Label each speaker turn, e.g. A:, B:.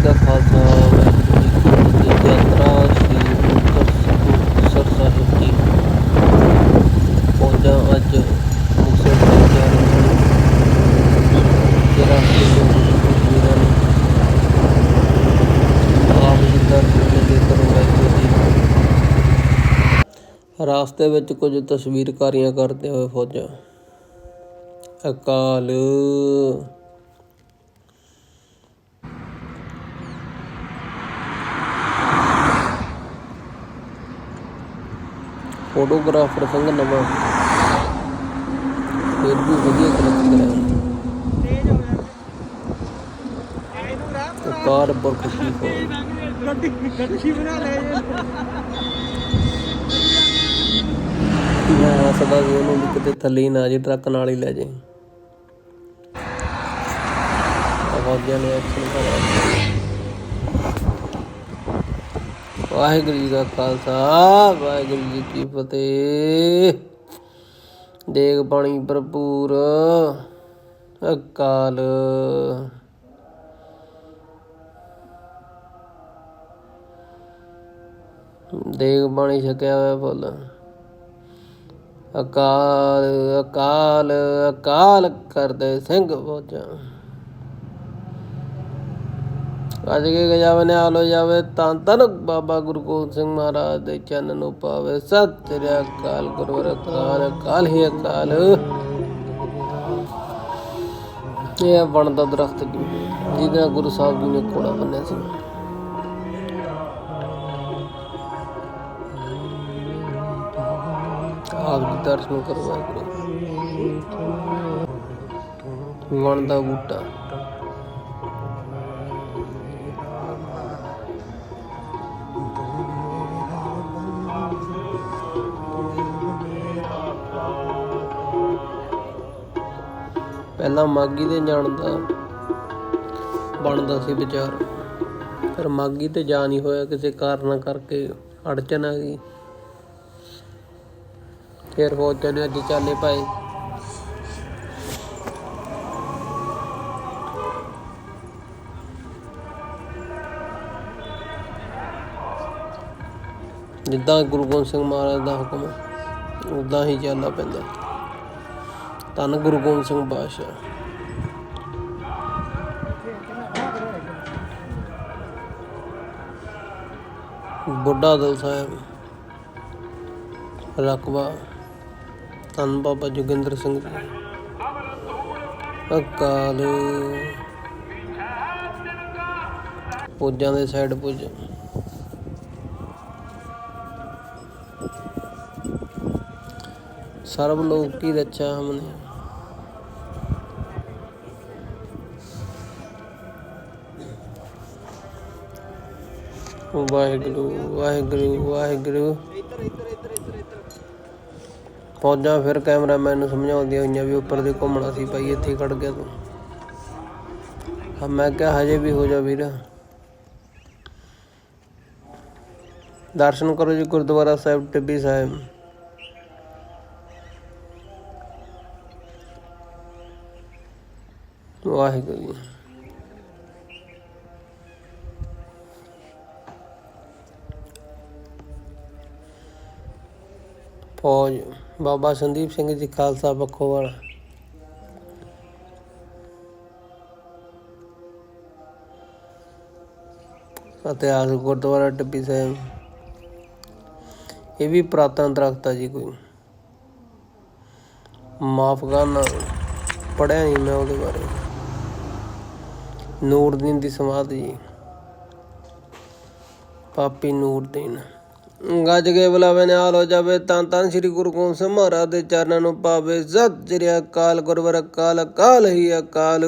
A: ਜੀ ਦਾ ਖਾਲਸਾ, ਵਾਹਿਗੁਰੂ ਜੀ ਕੀ ਫਤਿਹ ਯਾਤਰਾ ਸ੍ਰੀ ਮੁਕਤਸਰ ਸਾਹਿਬ ਦੀ ਪਹੁੰਚਾ ਅੱਜ ਮੁਕਤਸਰ ਸਾਹਿਬ ਜਾ ਰਹੇ ਹਾਂ ਜਿਹੜਾ ਕਿ ਵੀਰਾਂ ਆਪ ਜੀ ਦਾ ਦੇ ਕਰੋ ਜੀ ਰਾਸਤੇ ਵਿੱਚ ਕੁਝ ਤਸਵੀਰਕਾਰੀਆਂ ਕਰਦੇ ਹੋਏ ਫੌਜਾਂ। ਅਕਾਲ ਫੋਟੋਗ੍ਰਾਫਰ ਸਿੰਘ ਨਵਾਂ। ਫਿਰ ਵੀ ਵਧੀਆ ਕਲਿੱਕ ਕਰਿਆ ਅਕਾਲ ਪੁਰਖ ਕੀ ਹੋ
B: ਗੱਡੀ ਗੱਡੀ ਬਣਾ ਲੈ
A: ਮੈਂ ਸਦਾ ਵੀ ਉਹਨੂੰ ਵੀ ਕਿਤੇ ਥੱਲੇ ਨਾ ਜੇ ਟਰੱਕ ਨਾਲ ਹੀ ਲੈ ਜੇ ਫੌਜਾਂ ਨੇ ਐਕਸ਼ਨ ਕਰਿਆ। ਵਾਹਿਗੁਰੂ ਜੀ ਦਾ ਖਾਲਸਾ, ਵਾਹਿਗੁਰੂ ਜੀ ਕੀ ਫਤਿਹ। ਦੇਗ ਪਾਣੀ ਭਰਪੂਰ, ਅਕਾਲ। ਦੇਗ ਪਾਣੀ ਛਕਿਆ ਹੋਇਆ ਫੁੱਲ। ਅਕਾਲ ਅਕਾਲ ਅਕਾਲ ਕਰਦੇ ਸਿੰਘ ਫੌਜਾਂ ਅੱਜ ਕੇ ਗਜਾਵੇ ਆਲੋ ਜਾਵੇ ਤਾਂ ਤਨ ਬਾਬਾ ਗੁਰੂ ਸਿੰਘ ਮਹਾਰਾਜ ਦੇ ਚੰਨ ਨੂੰ ਪਾਵੇ। ਸਤਿ ਸ੍ਰੀ ਅਕਾਲ, ਗੁਰਵਰ ਅਕਾਲ ਅਕਾਲ ਹੀ ਅਕਾਲ। ਇਹ ਬਣ ਦਾ ਦਰਖਤ ਜੀ, ਜਿਹਦੇ ਨਾਲ ਗੁਰੂ ਸਾਹਿਬ ਜੀ ਨੇ ਕੋੜਾ ਬੰਨਿਆ ਸੀ। ਆਪ ਜੀ ਦਰਸ਼ਨ ਕਰੋ ਵਾਹਿਗੁਰੂ। ਵਣ ਦਾ ਬੂਟਾ। ਪਹਿਲਾਂ ਮਾਗੀ ਤੇ ਜਾਣ ਦਾ ਬਣਦਾ ਸੀ ਵਿਚਾਰ। ਪਰ ਮਾਗੀ ਤੇ ਜਾ ਨਹੀਂ ਹੋਇਆ, ਕਿਸੇ ਕਾਰਨਾਂ ਕਰਕੇ ਅੜਚਨ ਆ ਗਈ। ਫਿਰ ਹੋ ਨੇ ਅੱਜ ਚਾਲੇ ਪਾਏ। ਜਿੱਦਾਂ ਗੁਰੂ ਗੋਬਿੰਦ ਸਿੰਘ ਮਹਾਰਾਜ ਦਾ ਹੁਕਮ ਹੈ ਉਦਾਂ ਹੀ ਚੱਲਣਾ ਪੈਂਦਾ। ਧੰਨ ਗੁਰੂ ਗੋਬਿੰਦ ਸਿੰਘ ਬਾਦਸ਼ਾਹ। ਬੁੱਢਾ ਦਲ ਸਾਹਿਬ, ਰਕਬਾ, ਧੰਨ ਬਾਬਾ ਜੋਗਿੰਦਰ ਸਿੰਘ ਜੀ। ਅਕਾਲ। ਪੁੱਜਾਂ ਦੇ ਸਾਈਡ ਪੁੱਜ। ਸਰਬ ਲੋਕ ਕੀ ਰੱਛਾ ਹਮਨੇ। ਵਾਹਿਗੁਰੂ ਵਾਹਿਗੁਰੂ ਵਾਹਿਗੁਰੂ। ਫੌਜਾਂ ਫਿਰ ਕੈਮਰਾਮੈਨ ਨੂੰ ਸਮਝਾਉਂਦੀਆਂ ਹੋਈਆਂ ਵੀ ਉੱਪਰ ਦੀ ਘੁੰਮਣਾ ਸੀ, ਭਾਈ ਇੱਥੇ ਖੜ ਗਿਆ ਤੂੰ। ਹਾਂ, ਮੈਂ ਕਿਹਾ ਹਜੇ ਵੀ ਹੋ ਜਾ ਵੀਰ। ਦਰਸ਼ਨ ਕਰੋ ਜੀ ਗੁਰਦੁਆਰਾ ਸਾਹਿਬ, ਟਿੱਬੀ ਸਾਹਿਬ। ਵਾਹਿਗੁਰੂ ਜੀ। ਫੌਜ, ਬਾਬਾ ਸੰਦੀਪ ਸਿੰਘ ਜੀ ਖਾਲਸਾ ਬਖੋਵਾਲ ਇਤਿਹਾਸ ਗੁਰਦੁਆਰਾ ਟੱਬੀ ਸਾਹਿਬ। ਇਹ ਵੀ ਪ੍ਰਾਤਨ ਦਰਖਤ ਆ ਜੀ ਕੋਈ। ਮਾਫ ਕਰਨਾ ਪੜਿਆ ਨਹੀਂ ਮੈਂ ਉਹਦੇ ਬਾਰੇ। ਨੂਰਦੀਨ ਦੀ ਸਮਾਧੀ ਜੀ। ਪਾਪੀ ਨੂਰਦੀਨ ਗੱਜ ਕੇ ਬੁਲਾਵੇ ਨੇ ਹੋ ਜਾਵੇ ਤਾਂ ਤਾਂ ਸ੍ਰੀ ਗੁਰੂ ਗੋਬਿੰਦ ਸਿੰਘ ਮਹਾਰਾਜ ਦੇ ਚਰਨਾਂ ਨੂੰ ਪਾਵੇ। ਸਤਿ ਸ੍ਰੀ ਅਕਾਲ, ਗੁਰਵਰ ਅਕਾਲ ਅਕਾਲ ਹੀ ਅਕਾਲ।